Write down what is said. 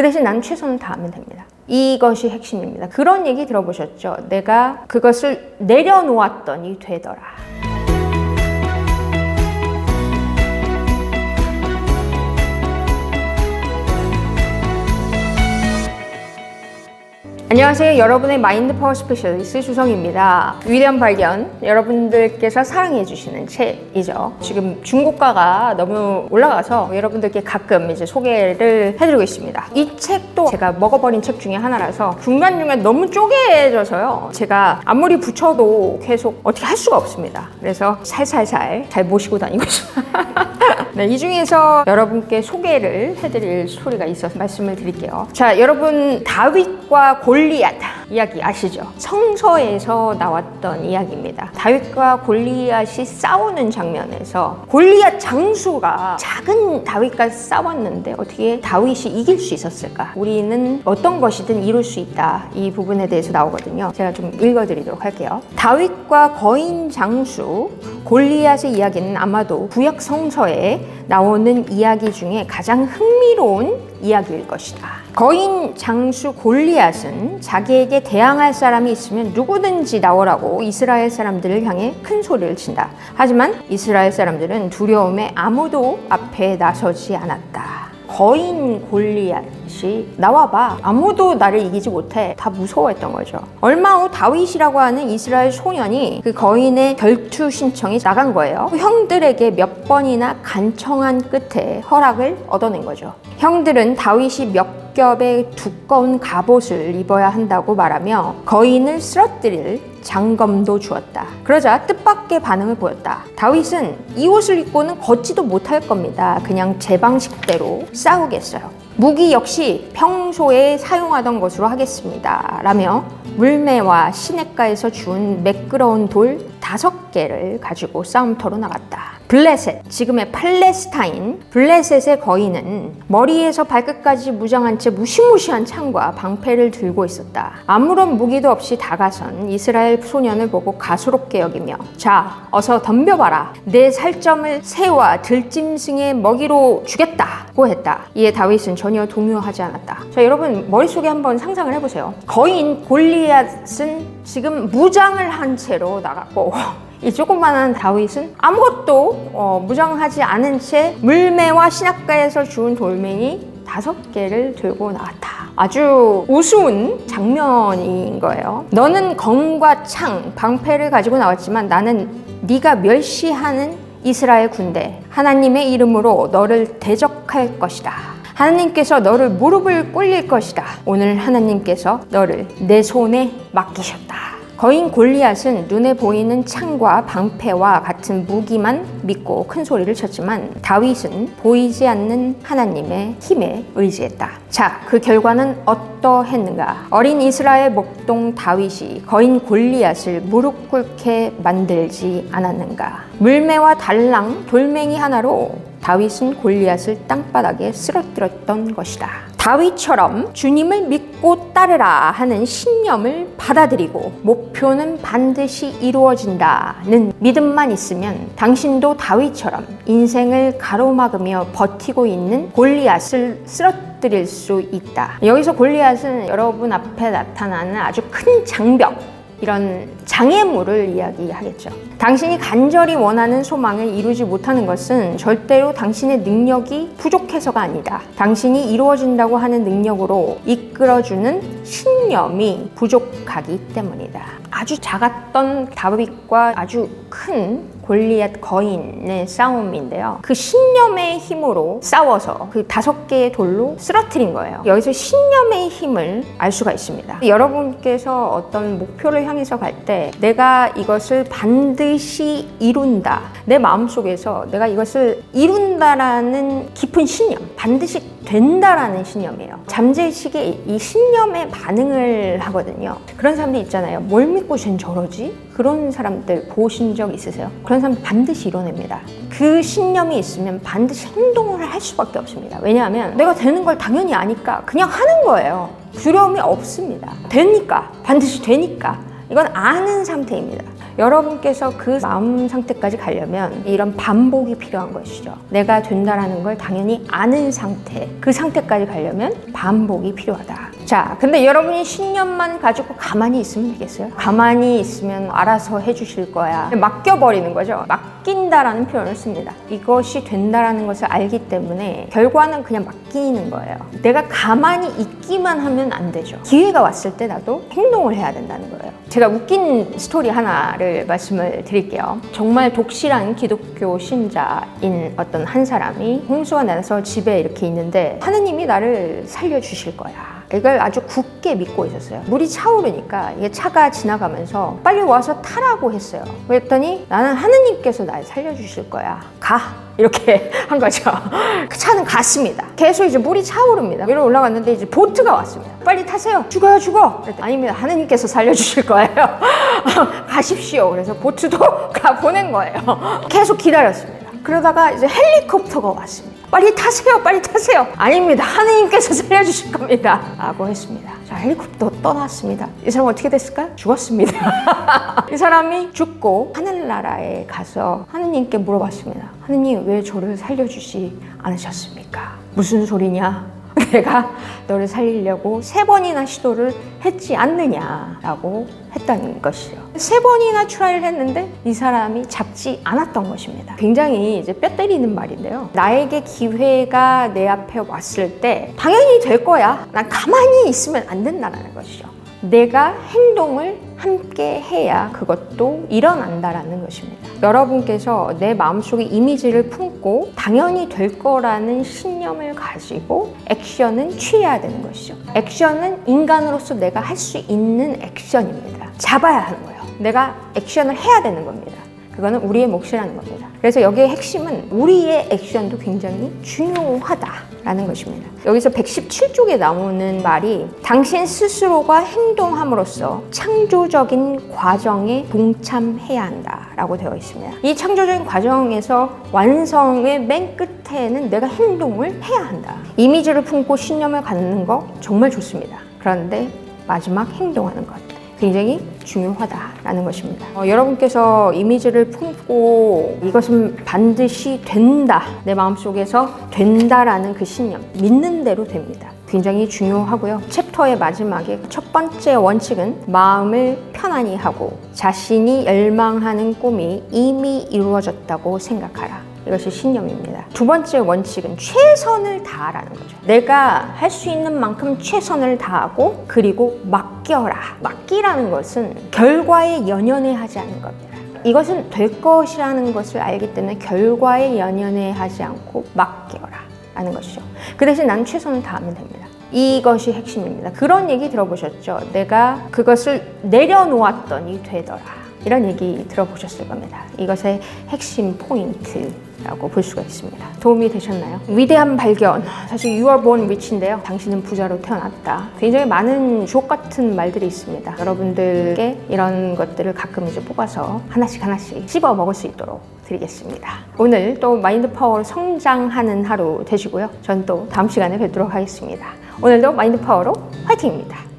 그 대신 난 최선을 다하면 됩니다. 이것이 핵심입니다. 그런 얘기 들어보셨죠? 내가 그것을 내려놓았더니 되더라. 안녕하세요. 여러분의 마인드 파워 스페셜리스트 주성입니다. 위대한 발견 여러분들께서 사랑해 주시는 책이죠. 지금 중고가가 너무 올라가서 여러분들께 가끔 이제 소개를 해드리고 있습니다. 이 책도 제가 먹어버린 책 중에 하나라서 중간중간 너무 쪼개져서요. 제가 아무리 붙여도 계속 어떻게 할 수가 없습니다. 그래서 살살살 잘 모시고 다니고 있습니다. 네, 이 중에서 여러분께 소개를 해드릴 소리가 있어서 말씀을 드릴게요. 자, 여러분 다윗과 골 리앗 이야기 아시죠? 성서에서 나왔던 이야기입니다. 다윗과 골리앗이 싸우는 장면에서 골리앗 장수가 작은 다윗과 싸웠는데 어떻게 다윗이 이길 수 있었을까? 우리는 어떤 것이든 이룰 수 있다. 이 부분에 대해서 나오거든요. 제가 좀 읽어드리도록 할게요. 다윗과 거인 장수 골리앗의 이야기는 아마도 구약 성서에 나오는 이야기 중에 가장 흥미로운 이야기일 것이다. 거인 장수 골리앗은 자기에게 대항할 사람이 있으면 누구든지 나오라고 이스라엘 사람들을 향해 큰 소리를 친다. 하지만 이스라엘 사람들은 두려움에 아무도 앞에 나서지 않았다. 거인 골리앗이 나와봐. 아무도 나를 이기지 못해. 다 무서워했던 거죠. 얼마 후 다윗이라고 하는 이스라엘 소년이 그 거인의 결투 신청이 나간 거예요. 형들에게 몇 번이나 간청한 끝에 허락을 얻어낸 거죠. 형들은 다윗이 몇 겹의 두꺼운 갑옷을 입어야 한다고 말하며 거인을 쓰러뜨릴 장검도 주었다. 그러자 뜻밖의 반응을 보였다. 다윗은 이 옷을 입고는 걷지도 못할 겁니다. 그냥 제 방식대로 싸우겠어요. 무기 역시 평소에 사용하던 것으로 하겠습니다. 라며 물매와 시냇가에서 주운 매끄러운 돌 다섯 개를 가지고 싸움터로 나갔다. 블레셋, 지금의 팔레스타인, 블레셋의 거인은 머리에서 발끝까지 무장한 채 무시무시한 창과 방패를 들고 있었다. 아무런 무기도 없이 다가선 이스라엘 소년을 보고 가소롭게 여기며 자, 어서 덤벼봐라. 내 살점을 새와 들짐승의 먹이로 주겠다고 했다. 이에 다윗은 전혀 동요하지 않았다. 자, 여러분 머릿속에 한번 상상을 해보세요. 거인 골리앗은 지금 무장을 한 채로 나갔고 이 조그만한 다윗은 아무것도 어, 무장하지 않은 채 물매와 시냇가에서 주운 돌멩이 다섯 개를 들고 나왔다. 아주 우스운 장면인 거예요. 너는 검과 창, 방패를 가지고 나왔지만 나는 네가 멸시하는 이스라엘 군대 하나님의 이름으로 너를 대적할 것이다. 하나님께서 너를 무릎을 꿇릴 것이다. 오늘 하나님께서 너를 내 손에 맡기셨다. 거인 골리앗은 눈에 보이는 창과 방패와 같은 무기만 믿고 큰 소리를 쳤지만 다윗은 보이지 않는 하나님의 힘에 의지했다. 자, 그 결과는 어떠했는가? 어린 이스라엘 목동 다윗이 거인 골리앗을 무릎 꿇게 만들지 않았는가? 물매와 달랑, 돌멩이 하나로 다윗은 골리앗을 땅바닥에 쓰러뜨렸던 것이다. 다윗처럼 주님을 믿고 따르라 하는 신념을 받아들이고 목표는 반드시 이루어진다는 믿음만 있으면 당신도 다윗처럼 인생을 가로막으며 버티고 있는 골리앗을 쓰러뜨릴 수 있다. 여기서 골리앗은 여러분 앞에 나타나는 아주 큰 장벽, 이런 장애물을 이야기하겠죠. 당신이 간절히 원하는 소망을 이루지 못하는 것은 절대로 당신의 능력이 부족해서가 아니다. 당신이 이루어진다고 하는 능력으로 이끌어주는 신념이 부족하기 때문이다. 아주 작았던 다윗과 아주 큰 골리앗 거인의 싸움인데요. 그 신념의 힘으로 싸워서 그 다섯 개의 돌로 쓰러뜨린 거예요. 여기서 신념의 힘을 알 수가 있습니다. 여러분께서 어떤 목표를 향해서 갈 때 내가 이것을 반드시 이룬다. 내 마음속에서 내가 이것을 이룬다라는 깊은 신념, 반드시 된다라는 신념이에요. 잠재의식이 이 신념에 반응을 하거든요. 그런 사람들 있잖아요. 뭘 믿고 쟨 저러지? 그런 사람들 보신 적 있으세요? 그런 사람 반드시 이뤄냅니다. 그 신념이 있으면 반드시 행동을 할 수밖에 없습니다. 왜냐하면 내가 되는 걸 당연히 아니까 그냥 하는 거예요. 두려움이 없습니다. 되니까 반드시 되니까 이건 아는 상태입니다. 여러분께서 그 마음 상태까지 가려면 이런 반복이 필요한 것이죠. 내가 된다라는 걸 당연히 아는 상태, 그 상태까지 가려면 반복이 필요하다. 자, 근데 여러분이 신념만 가지고 가만히 있으면 되겠어요? 가만히 있으면 알아서 해주실 거야. 맡겨버리는 거죠. 맡긴다라는 표현을 씁니다. 이것이 된다라는 것을 알기 때문에 결과는 그냥 맡기는 거예요. 내가 가만히 있기만 하면 안 되죠. 기회가 왔을 때 나도 행동을 해야 된다는 거예요. 제가 웃긴 스토리 하나를 말씀을 드릴게요. 정말 독실한 기독교 신자인 어떤 한 사람이 홍수가 나서 집에 이렇게 있는데 하느님이 나를 살려주실 거야. 이걸 아주 굳게 믿고 있었어요. 물이 차오르니까 이게 차가 지나가면서 빨리 와서 타라고 했어요. 그랬더니 나는 하느님께서 날 살려주실 거야. 가. 이렇게 한 거죠. 그 차는 갔습니다. 계속 이제 물이 차오릅니다. 위로 올라갔는데 이제 보트가 왔습니다. 빨리 타세요. 죽어요, 죽어. 그랬더니 아닙니다. 하느님께서 살려주실 거예요. 가십시오. 그래서 보트도 가 보낸 거예요. 계속 기다렸습니다. 그러다가 이제 헬리콥터가 왔습니다. 빨리 타세요, 빨리 타세요. 아닙니다. 하느님께서 살려주실 겁니다. 라고 했습니다. 자, 헬리콥터 떠났습니다. 이 사람 어떻게 됐을까요? 죽었습니다. 이 사람이 죽고 하늘나라에 가서 하느님께 물어봤습니다. 하느님, 왜 저를 살려주시 않으셨습니까? 무슨 소리냐? 내가 너를 살리려고 세 번이나 시도를 했지 않느냐라고 했다는 것이죠. 세 번이나 트라이를 했는데 이 사람이 잡지 않았던 것입니다. 굉장히 이제 뼈 때리는 말인데요. 나에게 기회가 내 앞에 왔을 때 당연히 될 거야. 난 가만히 있으면 안 된다는 것이죠. 내가 행동을 함께 해야 그것도 일어난다라는 것입니다. 여러분께서 내 마음속에 이미지를 품고 당연히 될 거라는 신념을 가지고 액션은 취해야 되는 것이죠. 액션은 인간으로서 내가 할 수 있는 액션입니다. 잡아야 하는 거예요. 내가 액션을 해야 되는 겁니다. 그거는 우리의 몫이라는 겁니다. 그래서 여기의 핵심은 우리의 액션도 굉장히 중요하다 라는 것입니다. 여기서 117쪽에 나오는 말이 당신 스스로가 행동함으로써 창조적인 과정에 동참해야 한다 라고 되어 있습니다. 이 창조적인 과정에서 완성의 맨 끝에는 내가 행동을 해야 한다. 이미지를 품고 신념을 갖는 거 정말 좋습니다. 그런데 마지막 행동하는 것. 굉장히 중요하다라는 것입니다. 어, 여러분께서 이미지를 품고 이것은 반드시 된다. 내 마음속에서 된다라는 그 신념. 믿는 대로 됩니다. 굉장히 중요하고요. 챕터의 마지막에 첫 번째 원칙은 마음을 편안히 하고 자신이 열망하는 꿈이 이미 이루어졌다고 생각하라. 이것이 신념입니다. 두 번째 원칙은 최선을 다하라는 거죠. 내가 할 수 있는 만큼 최선을 다하고 그리고 맡겨라. 맡기라는 것은 결과에 연연해 하지 않는 겁니다. 이것은 될 것이라는 것을 알기 때문에 결과에 연연해 하지 않고 맡겨라. 라는 것이죠. 그 대신 난 최선을 다하면 됩니다. 이것이 핵심입니다. 그런 얘기 들어보셨죠? 내가 그것을 내려놓았더니 되더라. 이런 얘기 들어보셨을 겁니다. 이것의 핵심 포인트라고 볼 수가 있습니다. 도움이 되셨나요? 위대한 발견. 사실 You are born rich인데요. 당신은 부자로 태어났다. 굉장히 많은 주옥 같은 말들이 있습니다. 여러분들께 이런 것들을 가끔 이제 뽑아서 하나씩 하나씩 씹어 먹을 수 있도록 드리겠습니다. 오늘 또 마인드 파워로 성장하는 하루 되시고요. 전 또 다음 시간에 뵙도록 하겠습니다. 오늘도 마인드 파워로 화이팅입니다.